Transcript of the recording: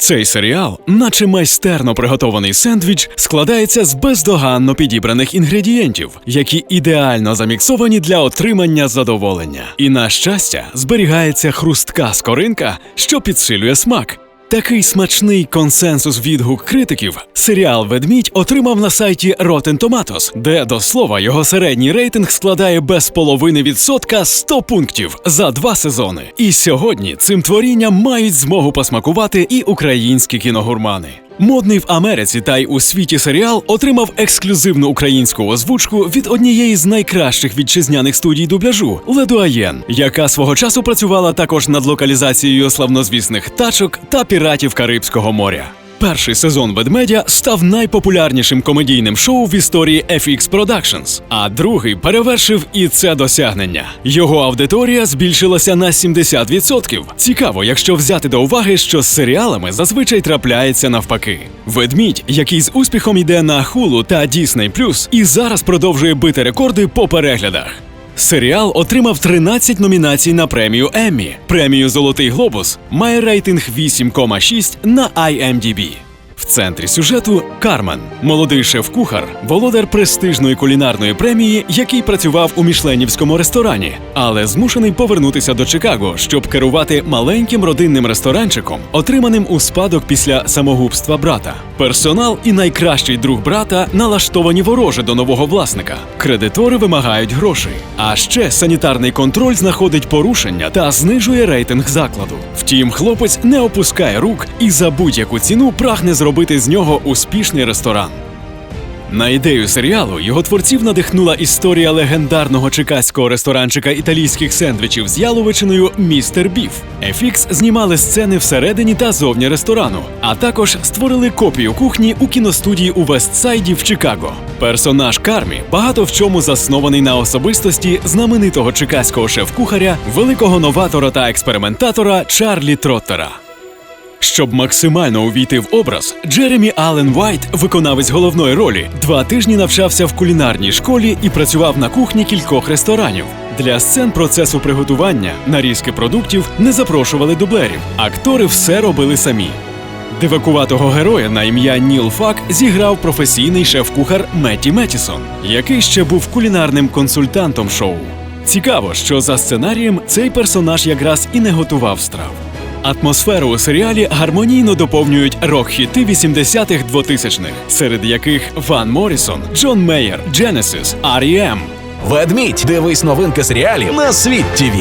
Цей серіал, наче майстерно приготований сендвіч, складається з бездоганно підібраних інгредієнтів, які ідеально заміксовані для отримання задоволення. І на щастя, зберігається хрустка скоринка, що підсилює смак. Такий смачний консенсус відгук критиків серіал Ведмідь отримав на сайті Rotten Tomatoes, де до слова його середній рейтинг складає без половини відсотка 100 пунктів за два сезони. І сьогодні цим творінням мають змогу посмакувати і українські кіногурмани. Модний в Америці та й у світі серіал отримав ексклюзивну українську озвучку від однієї з найкращих вітчизняних студій дубляжу Ледуаєн, яка свого часу працювала також над локалізацією славнозвісних тачок та піратів Карибського моря. Перший сезон ведмедя став найпопулярнішим комедійним шоу в історії FX Productions, а другий перевершив і це досягнення. Його аудиторія збільшилася на 70%. Цікаво, якщо взяти до уваги, що з серіалами зазвичай трапляється навпаки. Ведмідь, який з успіхом йде на Hulu та Disney+, і зараз продовжує бити рекорди по переглядах. Серіал отримав 13 номінацій на премію Еммі. Премію Золотий глобус має рейтинг 8,6 на IMDb. В центрі сюжету Кармен, молодий шеф-кухар, володар престижної кулінарної премії, який працював у мішленівському ресторані, але змушений повернутися до Чикаго, щоб керувати маленьким родинним ресторанчиком, отриманим у спадок після самогубства брата. Персонал і найкращий друг брата налаштовані вороже до нового власника. Кредитори вимагають грошей. А ще санітарний контроль знаходить порушення та знижує рейтинг закладу. Втім, хлопець не опускає рук і за будь-яку ціну прагне зробити з нього успішний ресторан. На ідею серіалу його творців надихнула історія легендарного чекаського ресторанчика італійських сендвічів з яловичиною Містер Біф. FX знімали сцени всередині та зовні ресторану, а також створили копію кухні у кіностудії у Вестсайді в Чикаго. Персонаж Кармі багато в чому заснований на особистості знаменитого чекаського шеф-кухаря, великого новатора та експериментатора Чарлі Троттера. Щоб максимально увійти в образ, Джеремі Аллен Вайт, виконавець головної ролі, два тижні навчався в кулінарній школі і працював на кухні кількох ресторанів. Для сцен процесу приготування, нарізки продуктів не запрошували дублерів. Актори все робили самі. Дивакуватого героя на ім'я Ніл Фак зіграв професійний шеф-кухар Метті Метісон, який ще був кулінарним консультантом шоу. Цікаво, що за сценарієм цей персонаж якраз і не готував страв. Атмосферу у серіалі гармонійно доповнюють рок-хіти 80-х 2000-х, серед яких Ван Морісон, Джон Мейер, Genesis, R.E.M. Ведмідь. Дивись новинки серіалів на світ ТВ.